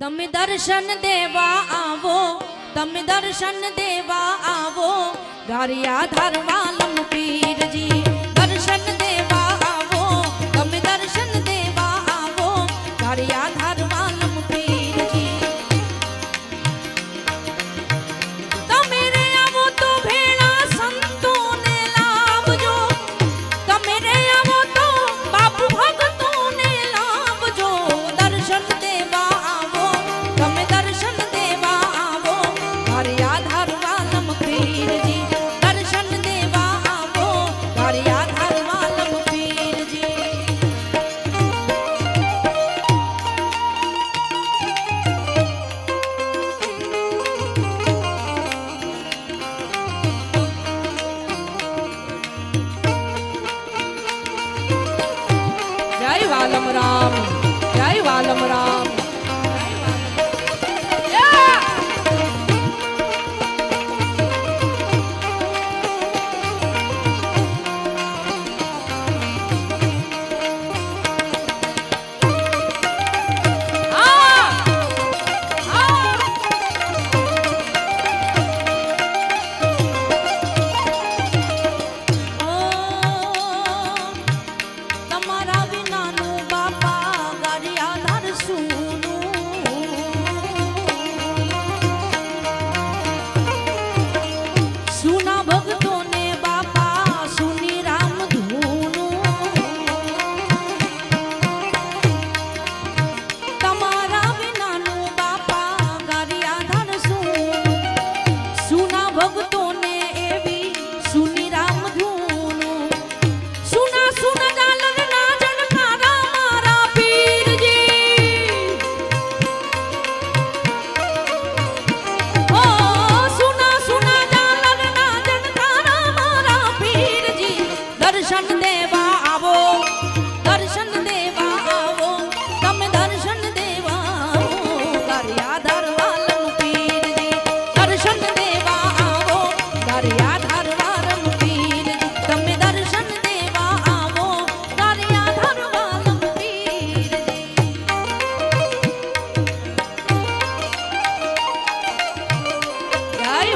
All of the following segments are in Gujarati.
તમે દર્શન દેવા આવો, તમે દર્શન દેવા આવો, ગારિયા ધરવા લંપીરજી દર્શન દેવા આવો, તમે દર્શન દેવા આવો, ગારિયા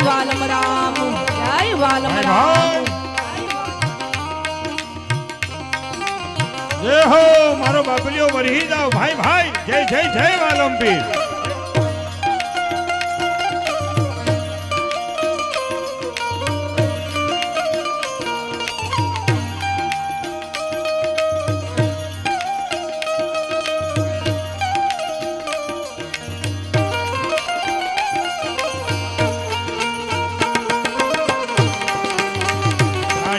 વાલમ રામ જય વાલમ રામ. જય હો મારો બાબલીઓ વરહી જાવ ભાઈ ભાઈ જય જય જય વાલમ પીર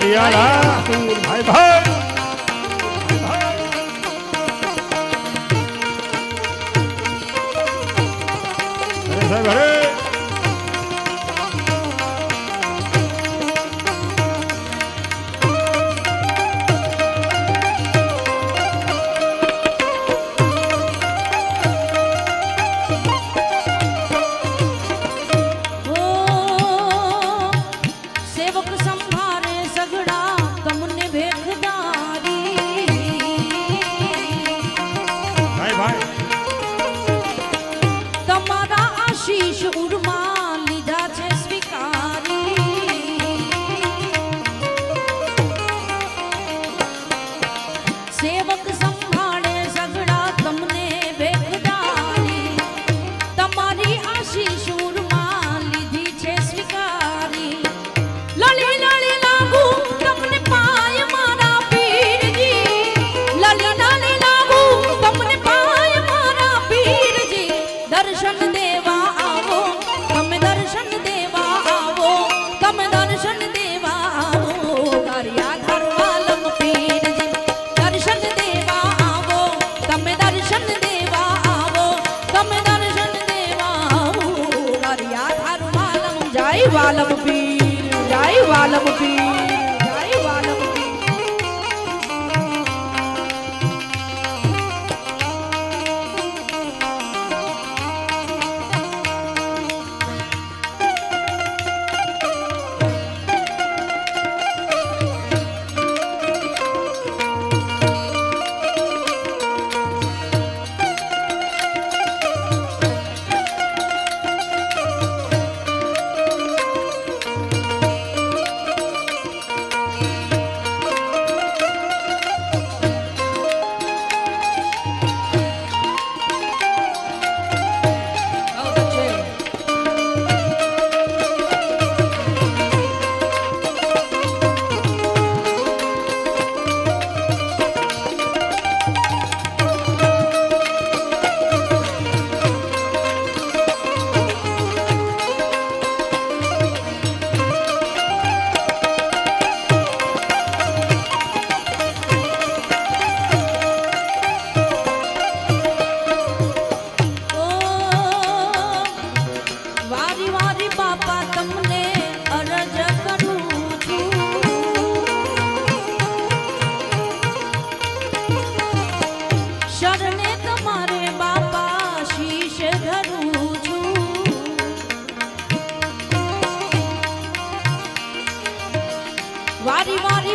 શિયાળા ભાઈ ભાઈ. વાલમ પીર જય વાલમ પીર.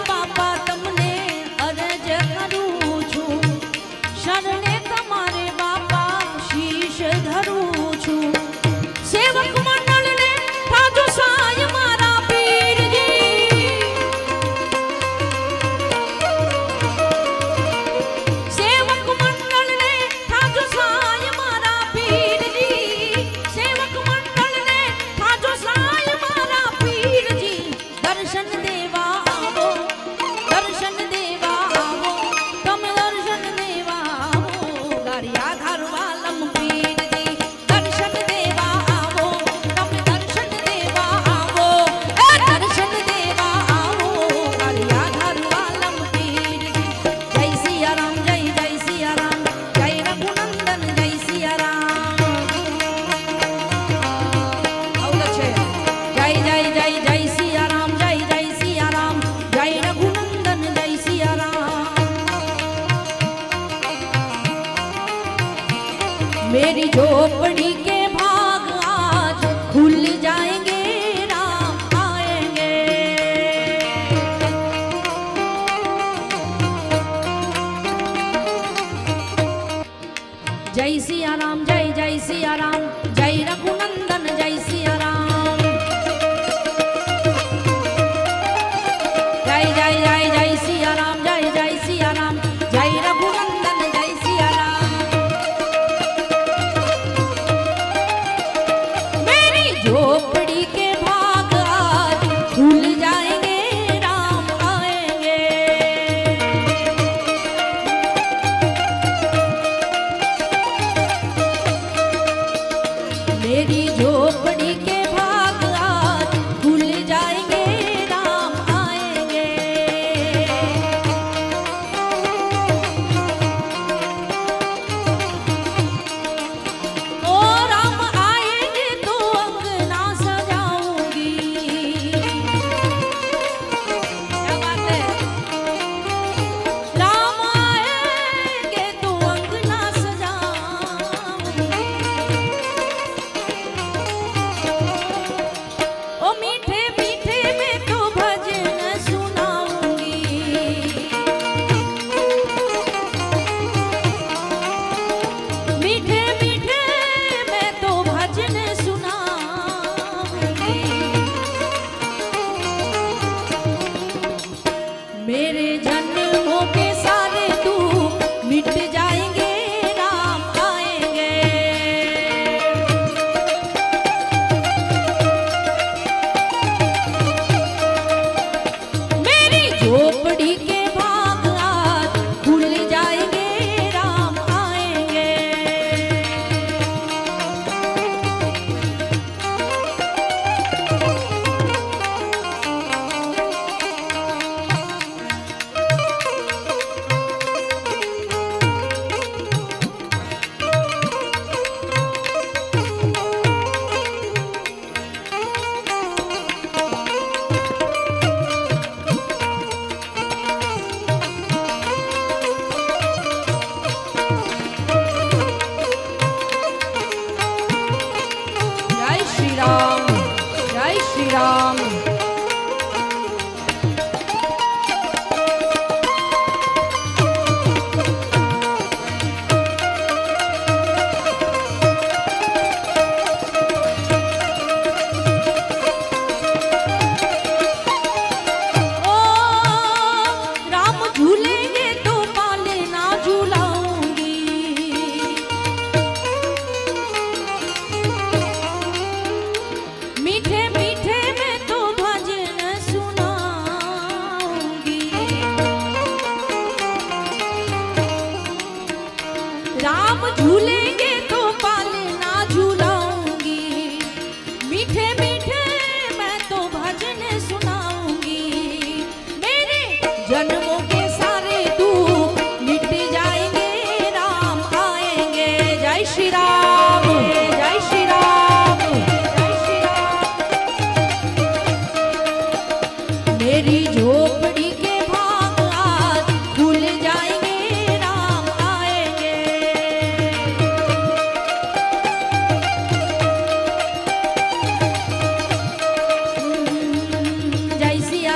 বাবা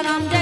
I'm down.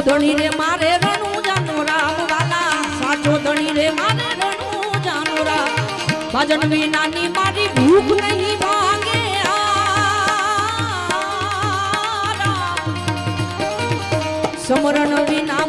સાચો ધણી રે મારે રણું જાનો રામ વાલા. સાચો ધણી રે મારે રણું જાનો રામ. ભજન વિનાની મારી ભૂખ નહીં ભાગે સમરણ વિના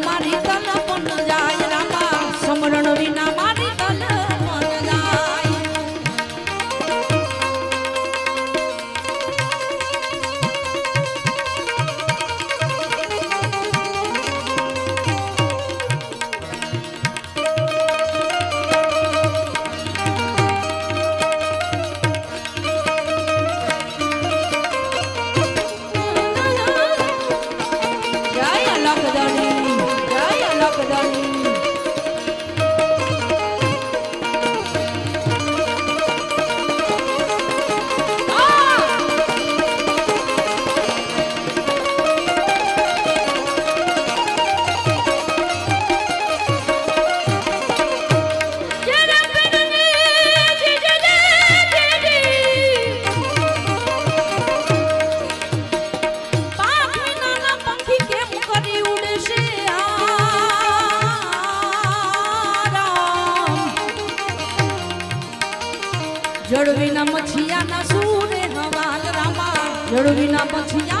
রবি না পাছি